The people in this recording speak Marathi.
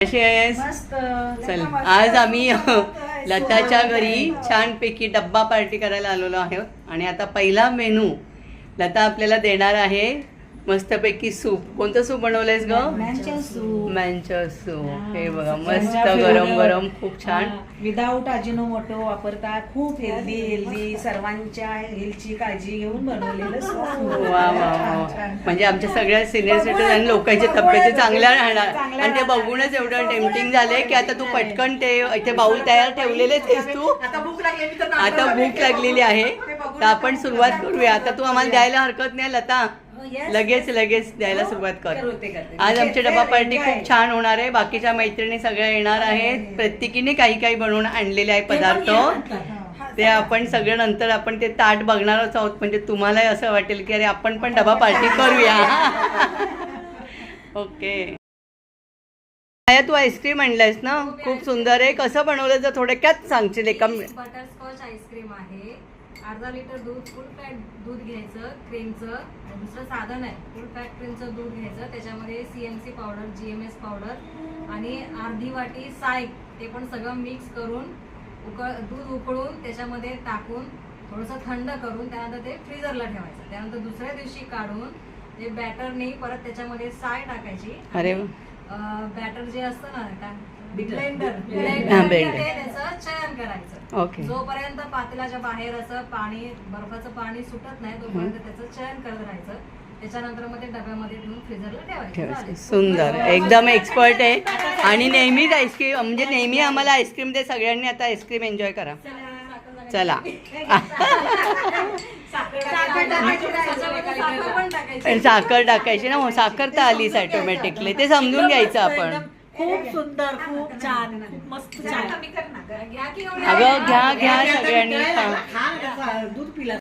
कशी आहेस मस्त चल. आज आम्ही मस्त. लताच्या घरी. छानपैकी डब्बा पार्टी करायला आलेलो आहोत आणि आता पहिला मेनू लता आपल्याला देणार आहे मस्तपैकी सूप. कोणतं सूप बनवलंयस ग. Manchow soup. हे बघा मस्त गरम. गरम खूप छान. विदाऊट अजिनोमोटो वापरता खूप हेल्दी हेल्दी सर्वांच्या हेल्थची काळजी घेऊन बनवलेलं सूप. वा वा. म्हणजे आमच्या सगळ्या सिनियर सिटीजन आणि लोकांच्या तब्येती चांगल्या राहणार. आणि ते बघूनच एवढं टेम्पटिंग झालंय की आता तू पटकन ते इथे बाऊल तयार ठेवलेलेच आहेस तू. आता भूक लागली मी तर आता भूक लागलेली आहे. तर आपण सुरुवात करूया. आता तू आम्हाला द्यायला हरकत नाही लता. yes. लगेच लगेच द्यायला सुरुवात कर. आज आमची डबा पार्टी. खूप छान होणार आहे. बाकीच्या मैत्रिणी सगळ्या येणार आहेत. प्रत्येकीने काही काही बनवून आणलेले आहे पदार्थ. हा. ते आपण सगळं नंतर आपण ते ताट बघणारच आहोत. म्हणजे तुम्हालाही असं वाटेल की अरे आपण पण डबा पार्टी करूया. ओके. आया तू आईस्क्रीम आणलायस ना? खूप सुंदर आहे. कसं बनवलं जर थोडक्यात सांगशील? एका बटरस्कॉच आईस्क्रीम आहे. अर्धा लिटर दूध फुल फॅट दूध घ्यायचं क्रीमचं आणि दुसरं साधन आहे फुल फॅट क्रीमचं दूध घ्यायचं. त्याच्यामध्ये C M C powder G M S powder आणि अर्धी वाटी साय ते पण सगळं मिक्स करून उकळ दूध उकळून त्याच्यामध्ये टाकून थोडंसं थंड करून त्यानंतर ते फ्रीजरला ठेवायचं. त्यानंतर दुसऱ्या दिवशी काढून ते बॅटरने परत त्याच्यामध्ये साय टाकायची. अरे बॅटर जे असतं ना काय ब्लेंडर हा, ब्लेंडर. त्याचं चयन करायचं. ओके जोपर्यंत पातेल्याच्या बाहेर असं पाणी बर्फाचं पाणी सुटत नाही तोपर्यंत त्याचं चयन करत राहायचं. त्याच्यानंतर मग ते डब्यामध्ये ठेवून फ्रीजरला ठेवायचं. सुंदर. एकदम एक्सपर्ट आहे. आणि नेहमीच आईस्क्रीम म्हणजे नेहमी आम्हाला आईस्क्रीम दे सगळ्यांनी आता आईस्क्रीम एन्जॉय करा. चला. टाकायची. साखर टाकायची ना हो साखर तर आलीच ऑटोमॅटिकली ते समजून घ्यायचं आपण. खूप सुंदर खूप छान खूप मस्त छान. घ्या की एवढं? अगं घ्या घ्या सगळ्यांनी. खा, दूध पिला.